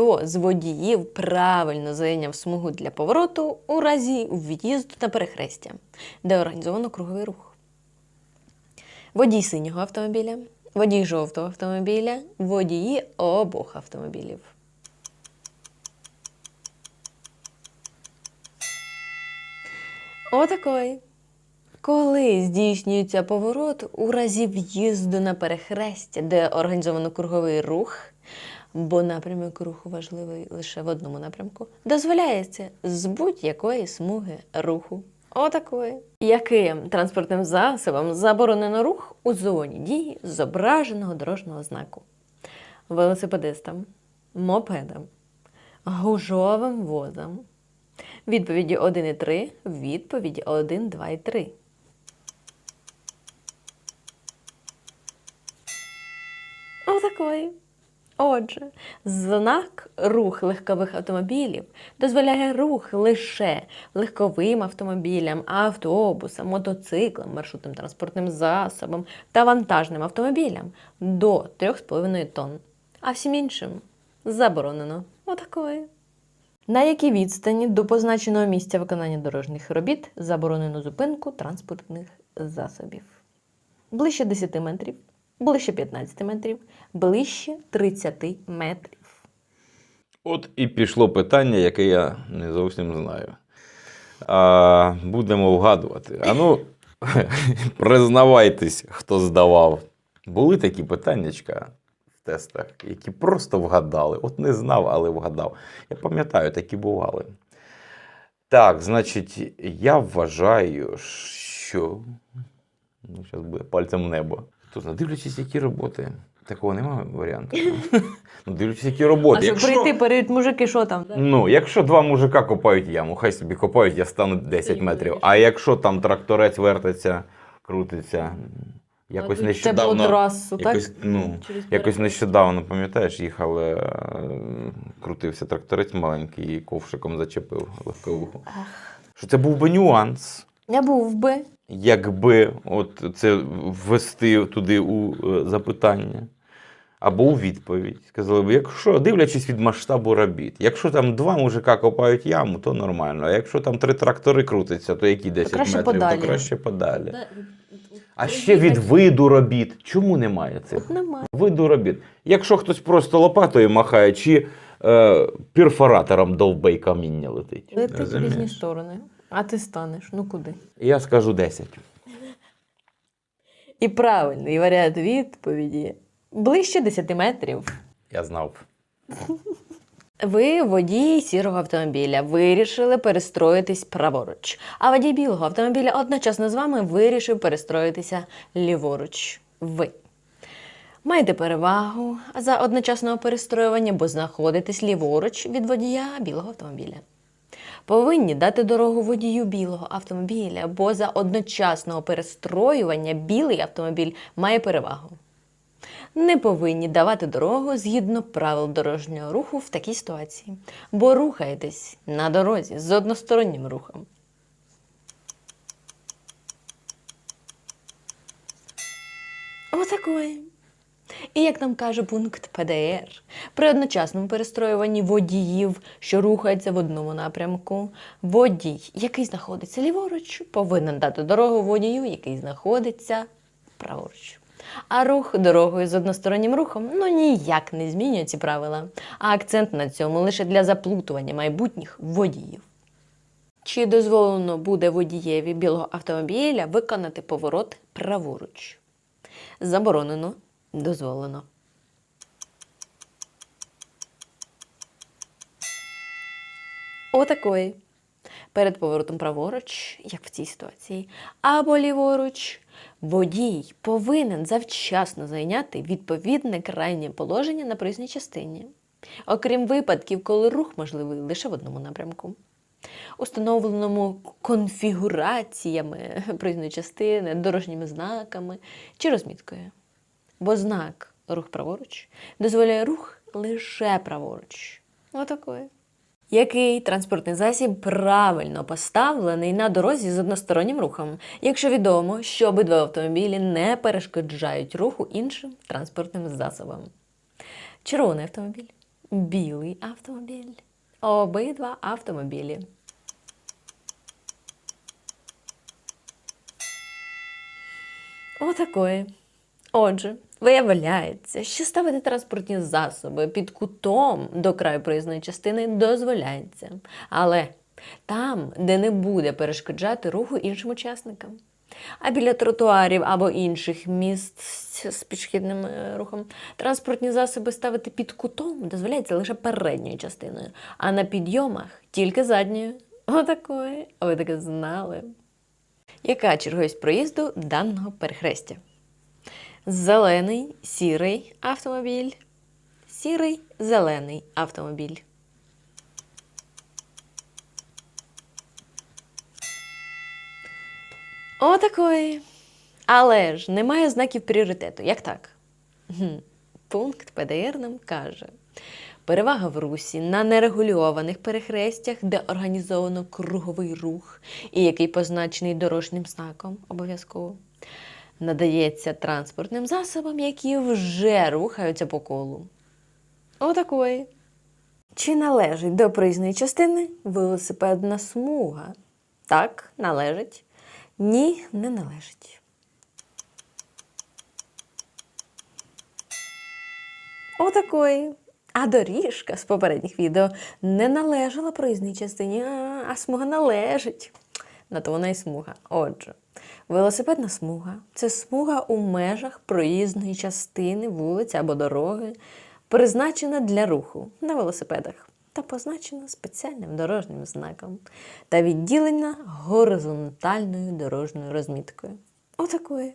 хто з водіїв правильно зайняв смугу для повороту у разі в'їзду на перехрестя, де організовано круговий рух. Водій синього автомобіля, водій жовтого автомобіля, водії обох автомобілів. Отакої. Коли здійснюється поворот у разі в'їзду на перехрестя, де організовано круговий рух, бо напрямок руху важливий лише в одному напрямку, дозволяється з будь-якої смуги руху. Отакої. Яким транспортним засобом заборонено рух у зоні дії зображеного дорожнього знаку? Велосипедистам, мопедам, гужовим возам. Відповіді 1 і 3, відповіді 1, 2 і 3. Отакої. Отже, знак рух легкових автомобілів дозволяє рух лише легковим автомобілям, автобусам, мотоциклам, маршрутним транспортним засобам та вантажним автомобілям до 3,5 тонн. А всім іншим заборонено. Отакої. На якій відстані до позначеного місця виконання дорожніх робіт заборонено зупинку транспортних засобів? Ближче 10 метрів, ближче 15 метрів, ближче 30 метрів. От і пішло питання, яке я не зовсім знаю. А, будемо вгадувати. А ну, признавайтесь, хто здавав. Були такі питаннячка в тестах, які просто вгадали. От не знав, але вгадав. Я пам'ятаю, такі бували. Так, значить, я вважаю, що. Ну, зараз буде пальцем в небо. Ну, дивлячись, які роботи. Такого немає варіанту. Ну, дивлячись, які роботи. А Якщо- прийти перед мужики, що там? Ну, якщо два мужика копають яму, хай собі копають, я стану 10 метрів. А якщо там тракторець вертиться, крутиться, якось Це було нещодавно. трасу, так? Якось, ну, якось нещодавно, пам'ятаєш, їхали, е, крутився тракторець маленький і ковшиком зачепив легковуху. Що це був би нюанс, Я був би. Якби от це ввести туди у е, запитання. Або у відповідь. Сказали б, якщо дивлячись від масштабу робіт, якщо там два мужика копають яму, то нормально. А якщо там три трактори крутяться, то які 10 краще метрів, подалі. то краще подалі. А ще від виду робіт. Чому немає цих? От немає. Виду робіт. Якщо хтось просто лопатою махає, чи е, перфоратором довбей каміння летить. Летить в різні сторони. А ти станеш. Ну куди? Я скажу 10. І правильний варіант відповіді ближче 10 метрів. Я знав. Ви, водій сірого автомобіля, вирішили перестроїтись праворуч. А водій білого автомобіля одночасно з вами вирішив перестроїтися ліворуч. Ви. Маєте перевагу за одночасного перестроювання, бо знаходитесь ліворуч від водія білого автомобіля. Повинні дати дорогу водію білого автомобіля, бо за одночасного перестроювання білий автомобіль має перевагу. Не повинні давати дорогу згідно правил дорожнього руху в такій ситуації, бо рухаєтесь на дорозі з одностороннім рухом. Отакої. І як нам каже пункт ПДР, при одночасному перестроюванні водіїв, що рухаються в одному напрямку, водій, який знаходиться ліворуч, повинен дати дорогу водію, який знаходиться праворуч. А рух дорогою з одностороннім рухом ну ніяк не змінює ці правила, а акцент на цьому лише для заплутування майбутніх водіїв. Чи дозволено буде водієві білого автомобіля виконати поворот праворуч? Заборонено, дозволено. Отакої. Перед поворотом праворуч, як в цій ситуації, або ліворуч, водій повинен завчасно зайняти відповідне крайнє положення на проїзній частині, окрім випадків, коли рух можливий лише в одному напрямку. Установленому конфігураціями проїзної частини, дорожніми знаками чи розміткою. Бо знак рух праворуч дозволяє рух лише праворуч. Отакої. Який транспортний засіб правильно поставлений на дорозі з одностороннім рухом, якщо відомо, що обидва автомобілі не перешкоджають руху іншим транспортним засобам? Червоний автомобіль, білий автомобіль. Обидва автомобілі. Отакої. Отже, виявляється, що ставити транспортні засоби під кутом до краю проїзної частини дозволяється. Але там, де не буде перешкоджати руху іншим учасникам. А біля тротуарів або інших міст з пішохідним е, рухом транспортні засоби ставити під кутом дозволяється лише передньою частиною, а на підйомах тільки задньою. Отакої. а Ви таке знали. Яка черговість проїзду даного перехрестя? Зелений, сірий автомобіль, сірий, зелений автомобіль. Отакої. Але ж немає знаків пріоритету. Як так? Пункт ПДР нам каже: перевага в русі на нерегульованих перехрестях, де організовано круговий рух і який позначений дорожнім знаком обов'язково, надається транспортним засобам, які вже рухаються по колу. Отакої. Чи належить до проїзної частини велосипедна смуга? Так, належить. Ні, не належить. Отакої. А доріжка з попередніх відео не належала проїзній частині, а, смуга належить. На то вона і смуга. Отже, велосипедна смуга це смуга у межах проїзної частини вулиці або дороги, призначена для руху на велосипедах та позначена спеціальним дорожнім знаком та відділена горизонтальною дорожньою розміткою. Отакої.